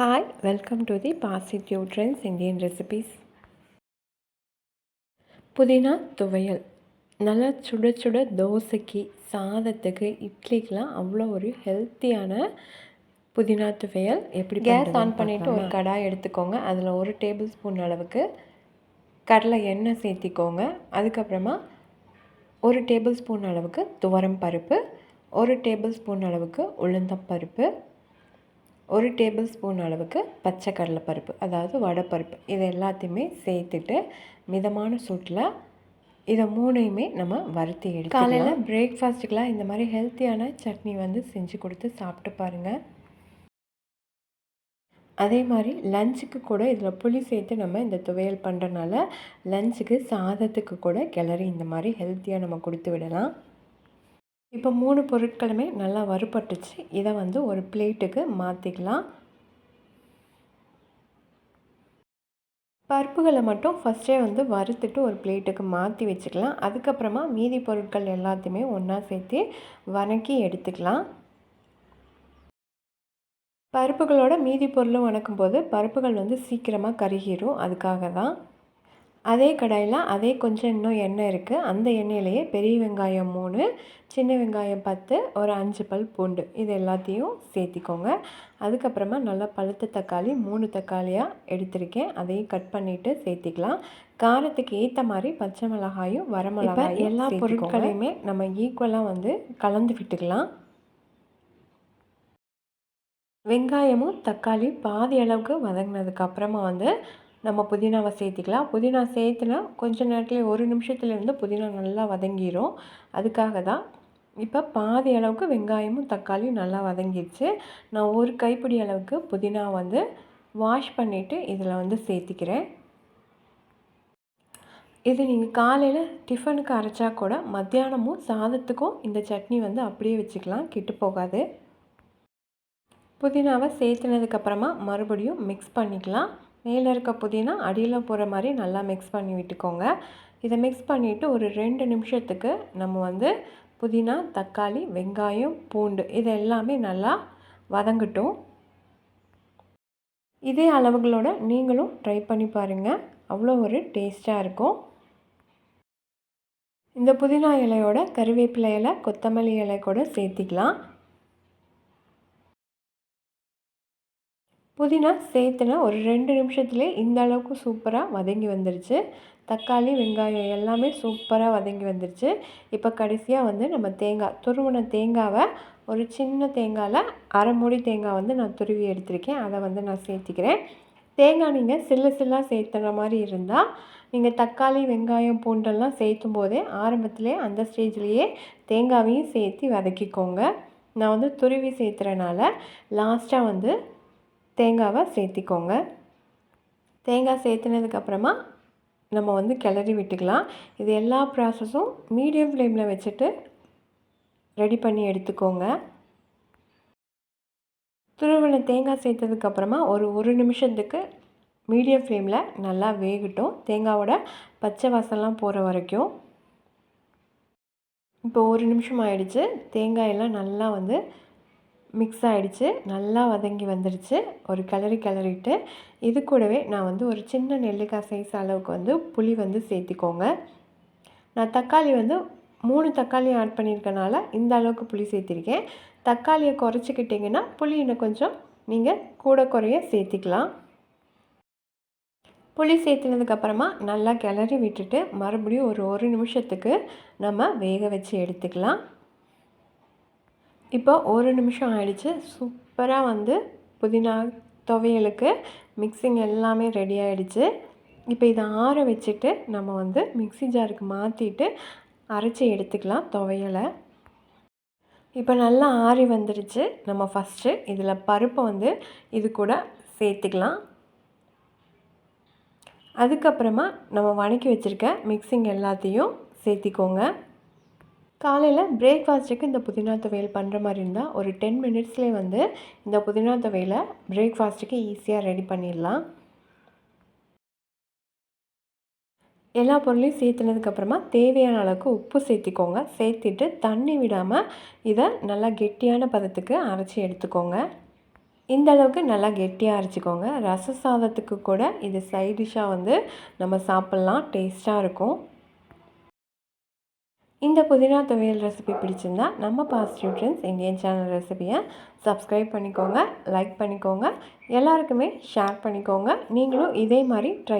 Hi welcome to the positive trends Indian recipes புதினா துவையல் நல்லா சுட சுட தோசைக்கு சாதத்துக்கு இட்லிக்கெலாம் அவ்வளோ ஒரு ஹெல்த்தியான புதினா துவையல். எப்படி கேஸ் ஆன் பண்ணிவிட்டு ஒரு கடாய் எடுத்துக்கோங்க. அதில் ஒரு டேபிள் ஸ்பூன் அளவுக்கு கடலை எண்ணெய் சேர்த்திக்கோங்க. அதுக்கப்புறமா ஒரு டேபிள் ஸ்பூன் அளவுக்கு துவரம் பருப்பு ஒரு டேபிள் ஸ்பூன் அளவுக்கு உளுந்தம் பருப்பு ஒரு டேபிள் ஸ்பூன் அளவுக்கு பச்சை கடலைப்பருப்பு அதாவது வடைப்பருப்பு இது எல்லாத்தையுமே சேர்த்துட்டு மிதமான சூட்டில் இதை மூணையுமே நம்ம வறுத்து எடுத்து காலையில் பிரேக்ஃபாஸ்ட்டுக்கெலாம் இந்த மாதிரி ஹெல்த்தியான சட்னி வந்து செஞ்சு கொடுத்து சாப்பிட்டு பாருங்கள் அதே மாதிரி லஞ்சுக்கு கூட இதில் புளி சேர்த்து நம்ம இந்த துவையல் பண்ணுறனால லஞ்சுக்கு சாதத்துக்கு கூட கிளறி இந்த மாதிரி ஹெல்த்தியாக நம்ம கொடுத்து விடலாம். இப்போ மூணு பொருட்களுமே நல்லா வறுபட்டுச்சு. இதை வந்து ஒரு பிளேட்டுக்கு மாற்றிக்கலாம் பருப்புகளை மட்டும் ஃபஸ்ட்டே வந்து வறுத்துட்டு ஒரு பிளேட்டுக்கு மாற்றி வச்சுக்கலாம். அதுக்கப்புறமா மீதி பொருட்கள் எல்லாத்தையுமே ஒன்றா சேர்த்து வணக்கி எடுத்துக்கலாம். பருப்புகளோட மீதி பொருளும் வணக்கும் போது பருப்புகள் வந்து சீக்கிரமாக கருகிரும். அதுக்காக தான் அதே கடாயில் அதே கொஞ்சம் இன்னும் எண்ணெய் இருக்குது அந்த எண்ணெயிலேயே பெரிய வெங்காயம் மூணு சின்ன வெங்காயம் பத்து ஒரு அஞ்சு பல் பூண்டு. இது எல்லாத்தையும் சேர்த்திக்கோங்க. அதுக்கப்புறமா நல்லா பழுத்த தக்காளி மூணு தக்காளியாக எடுத்திருக்கேன். அதையும் கட் பண்ணிவிட்டு சேர்த்திக்கலாம். காரத்துக்கு ஏற்ற மாதிரி பச்சை மிளகாயும் வரமிளகாயும் எல்லா பொருட்களையுமே நம்ம ஈக்குவலாக வந்து கலந்து விட்டுக்கலாம். வெங்காயமும் தக்காளி பாதி அளவுக்கு வதங்கினதுக்கப்புறமா வந்து நம்ம புதினாவை சேர்த்திக்கலாம். புதினா சேர்த்துனா கொஞ்ச நேரத்தில் ஒரு நிமிஷத்துலேருந்து புதினா நல்லா வதங்கிடும் அதுக்காக தான் இப்போ பாதி அளவுக்கு வெங்காயமும் தக்காளியும் நல்லா வதங்கிடுச்சு நான் ஒரு கைப்பிடி அளவுக்கு புதினா வந்து வாஷ் பண்ணிவிட்டு இதில் வந்து சேர்த்திக்கிறேன். இது நீங்கள் காலையில் டிஃபனுக்கு அரைச்சா கூட மத்தியானமும் சாதத்துக்கும் இந்த சட்னி வந்து அப்படியே வச்சுக்கலாம். கெட்டு போகாது. புதினாவை சேர்த்துனதுக்கப்புறமா மறுபடியும் மிக்ஸ் பண்ணிக்கலாம். மேலே இருக்க புதினா அடியில் போகிற மாதிரி நல்லா மிக்ஸ் பண்ணி விட்டுக்கோங்க. இதை மிக்ஸ் பண்ணிவிட்டு ஒரு ரெண்டு நிமிஷத்துக்கு நம்ம வந்து புதினா தக்காளி வெங்காயம் பூண்டு இது எல்லாமே நல்லா வதங்கட்டும். இதே அளவுகளோட நீங்களும் ட்ரை பண்ணி பாருங்கள் அவ்வளோ ஒரு டேஸ்ட்டாக இருக்கும். இந்த புதினா இலையோட கருவேப்பிலை இலை கொத்தமல்லி இலை கூட சேர்த்திக்கலாம். புதினா சேர்த்துனா ஒரு ரெண்டு நிமிஷத்துலேயே இந்த அளவுக்கு சூப்பராக வதங்கி வந்துருச்சு. தக்காளி வெங்காயம் எல்லாமே சூப்பராக வதங்கி வந்துருச்சு. இப்போ கடைசியாக வந்து நம்ம தேங்காய் துருவின தேங்காவை ஒரு சின்ன தேங்காயில் அரை மூடி தேங்காய் வந்து நான் துருவி எடுத்திருக்கேன். அதை வந்து நான் சேர்த்திக்கிறேன். தேங்காய் நீங்கள் சில்லு சில்லாக சேர்த்துற மாதிரி இருந்தால் நீங்கள் தக்காளி வெங்காயம் பூண்டெல்லாம் சேர்த்தும் போதே ஆரம்பத்துலேயே அந்த ஸ்டேஜ்லேயே தேங்காவையும் சேர்த்து வதக்கிக்கோங்க. நான் வந்து துருவி சேர்த்துறனால லாஸ்ட்டாக வந்து தேங்காவை சேர்த்திக்கோங்க. தேங்காய் சேர்த்துனதுக்கப்புறமா நம்ம வந்து கிளறி விட்டுக்கலாம். இது எல்லா ப்ராசஸும் மீடியம் ஃப்ளேமில் வச்சுட்டு ரெடி பண்ணி எடுத்துக்கோங்க. துருவனை தேங்காய் சேர்த்ததுக்கப்புறமா ஒரு ஒரு நிமிஷத்துக்கு மீடியம் ஃப்ளேமில் நல்லா வேகட்டும். தேங்காவோட பச்சை வாசம்லாம் போகிற வரைக்கும். இப்போ ஒரு நிமிஷம் ஆயிடுச்சு. தேங்காயெல்லாம் நல்லா வந்து மிக்ஸ் ஆகிடுச்சு நல்லா வதங்கி வந்துடுச்சு ஒரு கிளறி கிளறிட்டு இது கூடவே நான் வந்து ஒரு சின்ன நெல்லிக்காய் சைஸ் அளவுக்கு வந்து புளி வந்து சேர்த்திக்கோங்க. நான் தக்காளி வந்து மூணு தக்காளி ஆட் பண்ணியிருக்கனால இந்த அளவுக்கு புளி சேர்த்திருக்கேன். தக்காளியை குறைச்சிக்கிட்டிங்கன்னா புளி இன்னும் கொஞ்சம் நீங்கள் கூட குறைய சேர்த்திக்கலாம். புளி சேர்த்துனதுக்கப்புறமா நல்லா கிளறி விட்டுட்டு மறுபடியும் ஒரு ஒரு நிமிஷத்துக்கு நம்ம வேக வச்சு எடுத்துக்கலாம். இப்போ ஒரு நிமிஷம் ஆயிடுச்சு. சூப்பராக வந்து புதினா துவையலுக்கு மிக்சிங் எல்லாமே ரெடி ஆகிடுச்சு இப்போ இதை ஆற வச்சுட்டு நம்ம வந்து மிக்சி ஜாருக்கு மாற்றிட்டு அரைச்சி எடுத்துக்கலாம் துவையலை. இப்போ நல்லா ஆறி வந்துடுச்சு நம்ம ஃபஸ்ட்டு இதில் பருப்பை வந்து இது கூட சேர்த்துக்கலாம். அதுக்கப்புறமா நம்ம வணக்கி வச்சுருக்க மிக்சிங் எல்லாத்தையும் சேர்த்திக்கோங்க. காலையில் பிரேக்ஃபாஸ்ட்டுக்கு இந்த புதினா துவையல் பண்ணுற மாதிரி இருந்தால் ஒரு டென் மினிட்ஸ்லேயே வந்து இந்த புதினா துவையலை பிரேக்ஃபாஸ்ட்டுக்கு ஈஸியாக ரெடி பண்ணிடலாம். எல்லா பொருளையும் சேர்த்துனதுக்கப்புறமா தேவையான அளவுக்கு உப்பு சேர்த்திக்கோங்க. சேர்த்துட்டு தண்ணி விடாமல் இதை நல்லா கெட்டியான பதத்துக்கு அரைச்சி எடுத்துக்கோங்க. இந்த அளவுக்கு நல்லா கெட்டியாக அரைச்சிக்கோங்க. ரச சாதத்துக்கு கூட இது சைடிஷாக வந்து நம்ம சாப்பிட்லாம். டேஸ்ட்டாக இருக்கும். இந்த புதினா துவையல் ரெசிபி பிடிச்சிருந்தா நம்ம பாசிட்டிவ் ட்ரெண்ட்ஸ் இந்தியன் சேனல் ரெசிபியை சப்ஸ்கிரைப் பண்ணிக்கோங்க லைக் பண்ணிக்கோங்க எல்லாருக்குமே ஷேர் பண்ணிக்கோங்க. நீங்களும் இதே மாதிரி ட்ரை